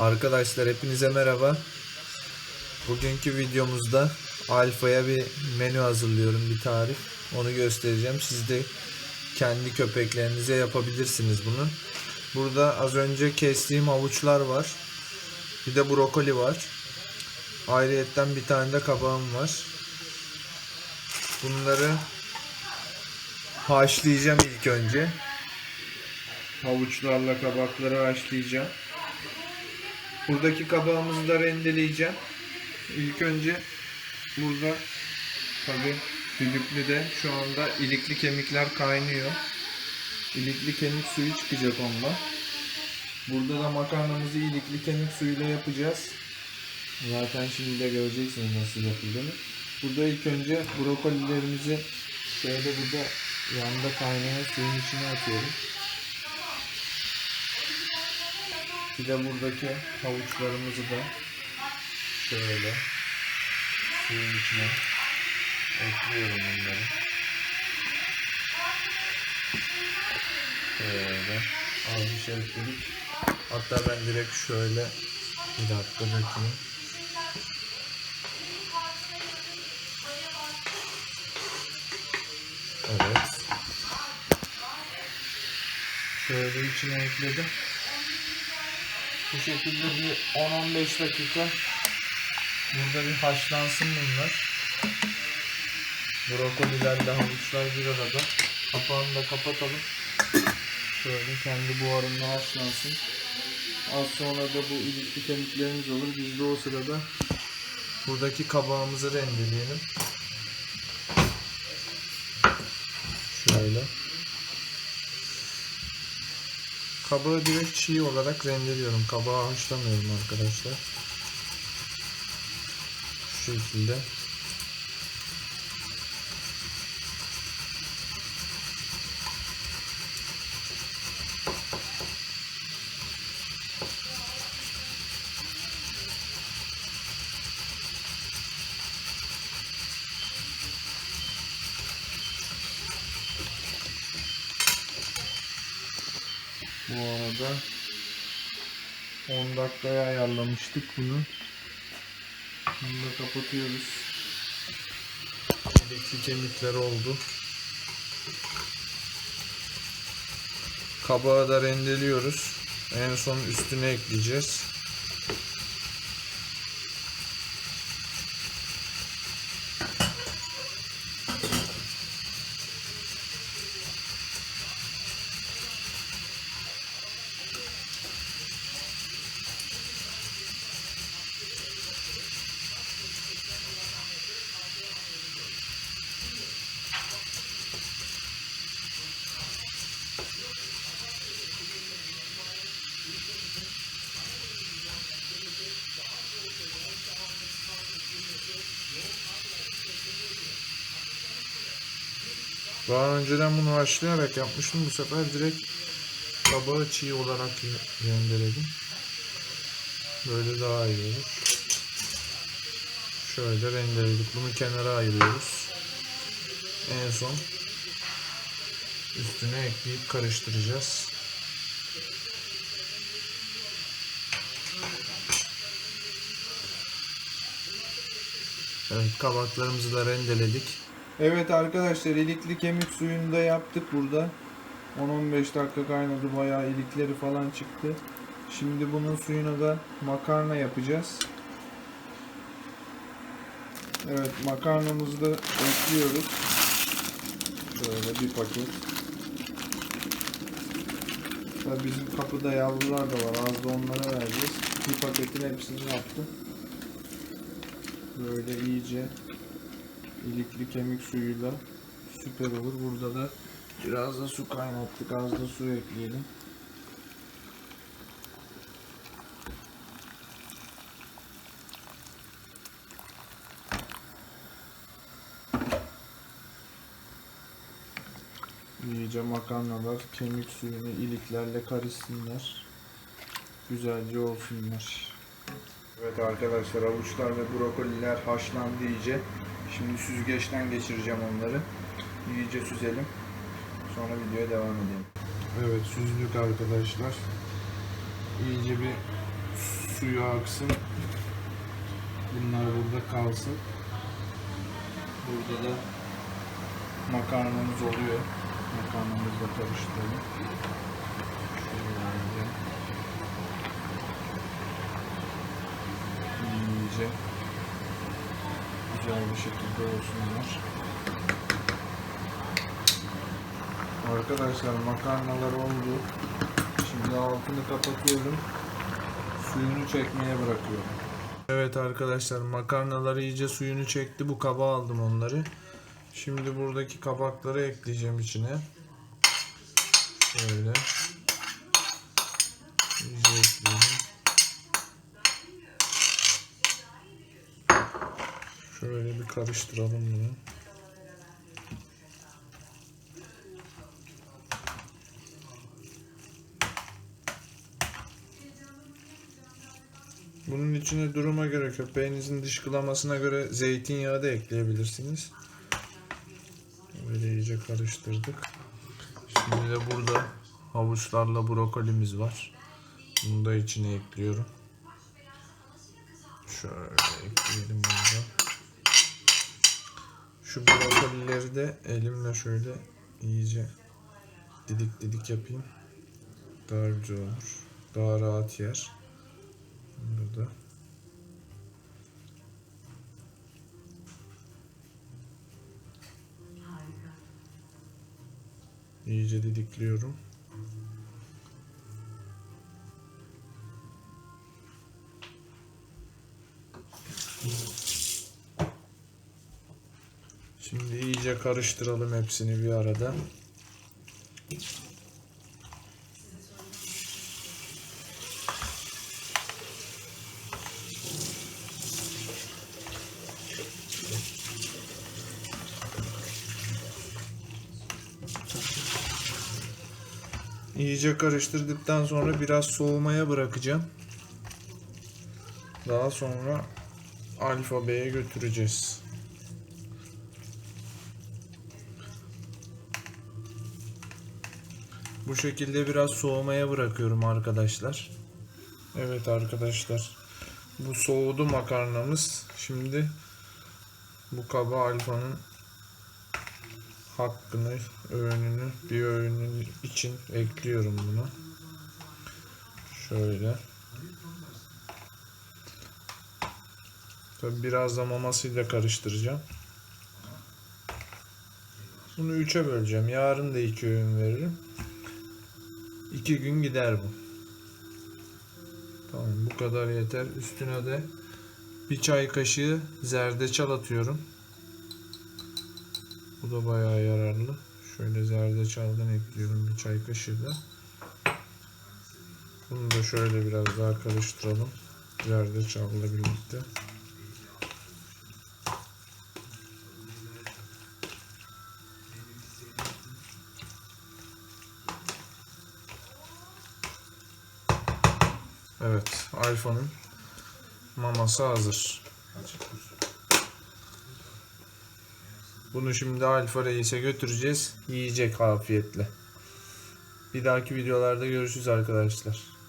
Arkadaşlar hepinize merhaba. Bugünkü videomuzda Alfa'ya bir menü hazırlıyorum, bir tarif. Onu göstereceğim. Siz de kendi köpeklerinize yapabilirsiniz bunu. Burada az önce kestiğim havuçlar var. Bir de brokoli var. Ayrıyetten bir tane de kabağım var. Bunları haşlayacağım ilk önce. Havuçlarla kabakları haşlayacağım. Buradaki kabağımızı da rendeleyeceğim. İlk önce burada tabi düdüklüde şu anda ilikli kemikler kaynıyor. İlikli kemik suyu çıkacak ondan. Burada da makarnamızı ilikli kemik suyuyla yapacağız. Zaten şimdi de göreceksiniz nasıl yapıldığını. Burada ilk önce brokolilerimizi şöyle burada yanda kaynayan suyun içine atıyorum. Bir de buradaki havuçlarımızı da şöyle suyun içine ekliyorum bunları. Şöyle az bir şey ekledik. Hatta ben direkt şöyle bir dakika dökeyim. Evet. Şöyle içine ekledim. Bu şekilde bir 10-15 dakika burada bir haşlansın bunlar. Brokolilerle havuçlar bir arada. Kapağını da kapatalım. Şöyle kendi buharında haşlansın. Az sonra da bu ilikli kemiklerimiz olur. Biz de o sırada buradaki kabağımızı rendeleyelim. Şöyle. Kabağı direkt çiğ olarak rendeliyorum. Kabağı haşlamıyorum arkadaşlar. Şu şekilde. Bu arada 10 dakikaya ayarlamıştık bunu. Bunu da kapatıyoruz. İlikli kemikler oldu. Kabağı da rendeliyoruz. En son üstüne ekleyeceğiz. Daha önceden bunu haşlayarak yapmıştım. Bu sefer direkt kabağı çiğ olarak rendeledim. Böyle daha iyi olur. Şöyle rendeledik. Bunu kenara ayırıyoruz. En son üstüne ekleyip karıştıracağız. Evet kabaklarımızı da rendeledik. Evet arkadaşlar ilikli kemik suyunu da yaptık burada. 10-15 dakika kaynadı bayağı ilikleri falan çıktı. Şimdi bunun suyuna da makarna yapacağız. Evet makarnamızı da ekliyoruz. Şöyle bir paket. Tabii bizim kapıda yavrular da var. Az da onlara vereceğiz. Bir paketin hepsini yaptım. Böyle iyice ilikli kemik suyuyla süper olur. Burada da biraz da su kaynattık. Az da su ekleyelim. İyice makarnalar kemik suyunu iliklerle karışsınlar. Güzelce olsunlar. Evet arkadaşlar avuçlar ve brokoliler haşlandı iyice. Şimdi süzgeçten geçireceğim onları. İyice süzelim. Sonra videoya devam edelim. Evet süzdük arkadaşlar. İyice bir suyu aksın. Bunlar burada kalsın. Burada da makarnamız oluyor. Makarnamızla karıştıralım. Şöyle. İyice güzel bir şekilde olsunlar. Arkadaşlar makarnalar oldu. Şimdi altını kapatıyorum. Suyunu çekmeye bırakıyorum. Evet arkadaşlar makarnalar iyice suyunu çekti. Bu kaba aldım onları. Şimdi buradaki kabakları ekleyeceğim içine. Şöyle. İyice ekleyelim. Şöyle bir karıştıralım bunu. Bunun içine duruma göre köpeğinizin dışkılamasına göre zeytinyağı da ekleyebilirsiniz. Böyle iyice karıştırdık. Şimdi de burada havuçlarla brokolimiz var. Bunu da içine ekliyorum. Şöyle ekleyelim bunu. Şu brokolileri de elimle şöyle iyice didik didik yapayım. Daha güzel olur. Daha rahat yer. Burada. İyice didikliyorum. Şimdi iyice karıştıralım hepsini bir arada. İyice karıştırdıktan sonra biraz soğumaya bırakacağım. Daha sonra alfabeye götüreceğiz. Bu şekilde biraz soğumaya bırakıyorum arkadaşlar. Evet arkadaşlar. Bu soğudu makarnamız. Şimdi bu kaba alfanın hakkını, öğününü, bir öğünün için ekliyorum bunu. Şöyle. Tabi biraz da mamasıyla karıştıracağım. Bunu üçe böleceğim. Yarın da iki öğün veririm. İki gün gider bu. Tamam bu kadar yeter. Üstüne de bir çay kaşığı zerdeçal atıyorum. Bu da bayağı yararlı. Şöyle zerdeçaldan ekliyorum bir çay kaşığı da. Bunu da şöyle biraz daha karıştıralım. Zerdeçalla birlikte. Evet, Alfa'nın maması hazır. Bunu şimdi Alfa Reis'e götüreceğiz. Yiyecek afiyetle. Bir dahaki videolarda görüşürüz arkadaşlar.